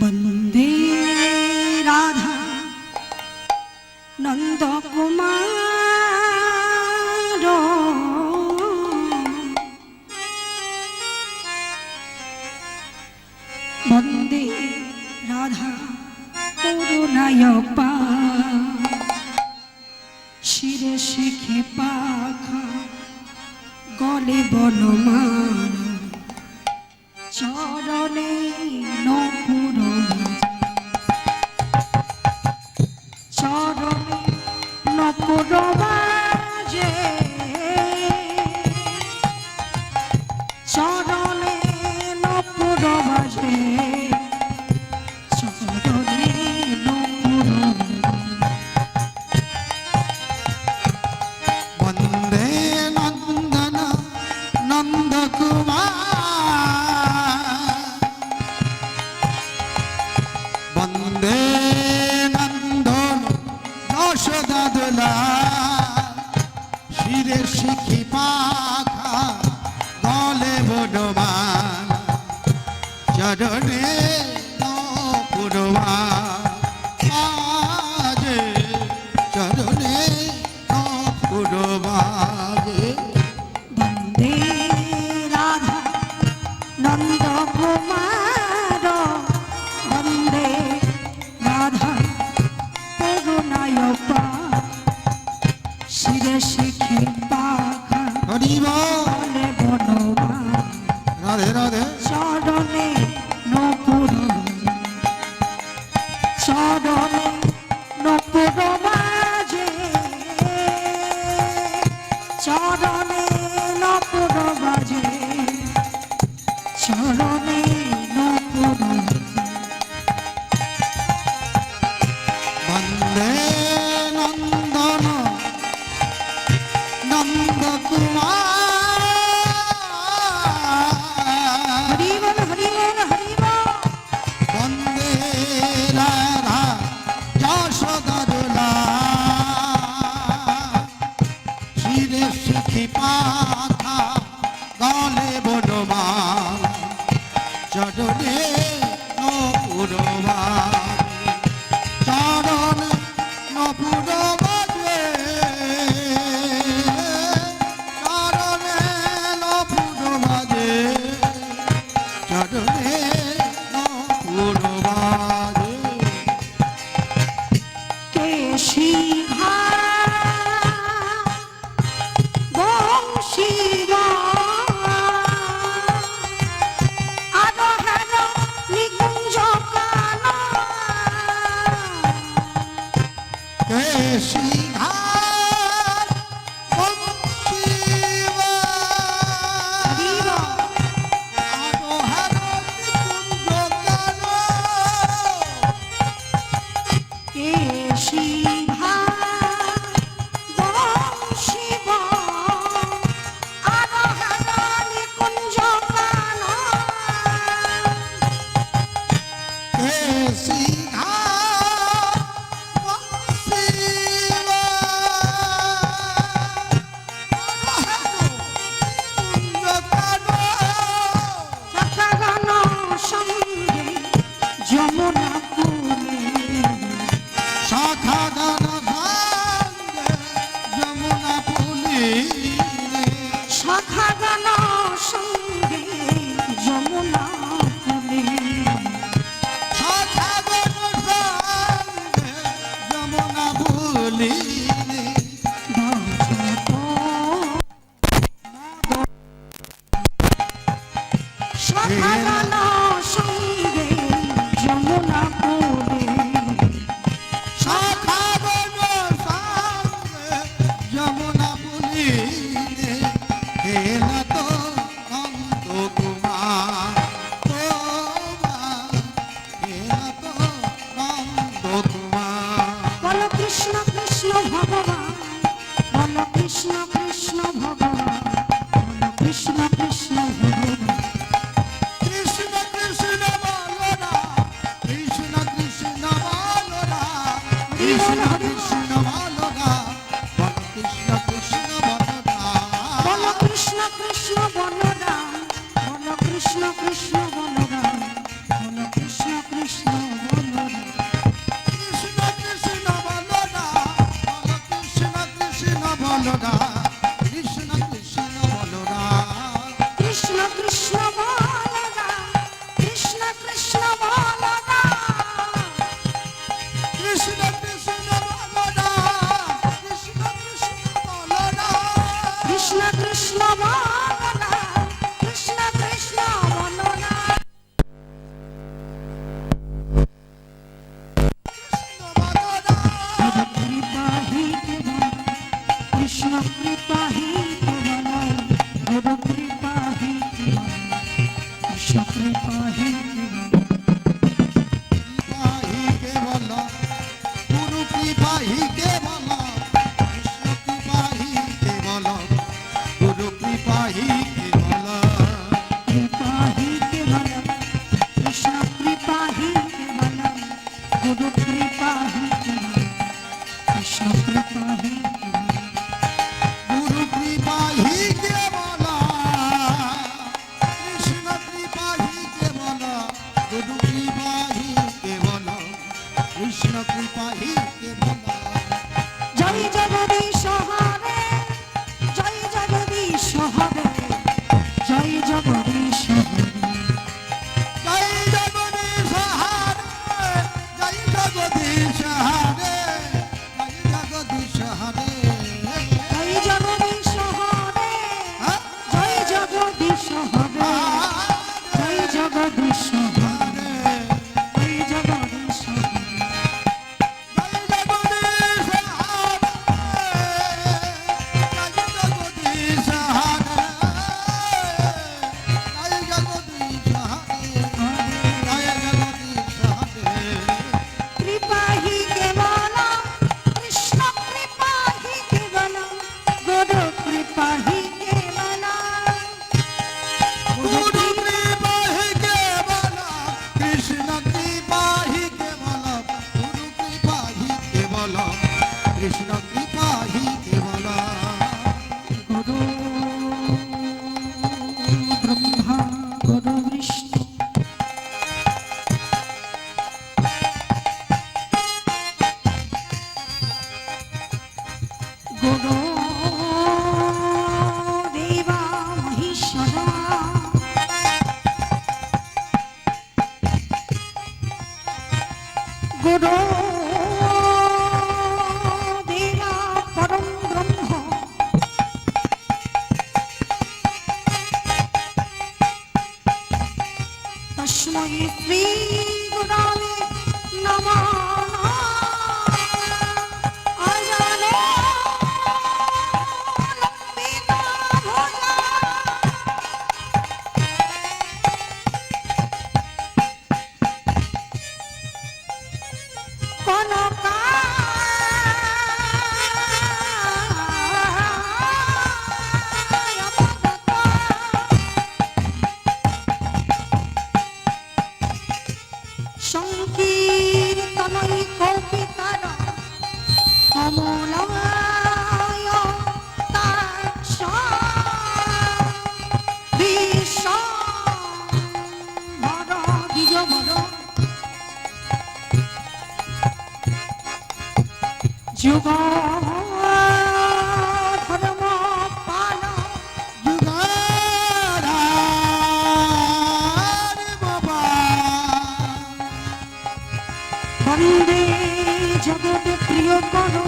वन्दे राधा नन्दकुमार वन्दे राधा करुणयपा শিরে শিখে পাখা গলে বনমানা শিখি পাখা গলে বনবান চরণে পুরবান। সুখী পাখা গলে না पाही জয় জগদীশ। लक्ष्मी श्रीगुणाय नमः নিজ মন। যুগ জগৎ প্রিয় করো।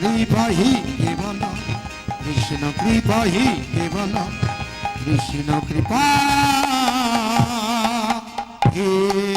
কৃপাহি কেবল কৃষ্ণ কৃপাহি কেবল কৃষ্ণ কৃপা হে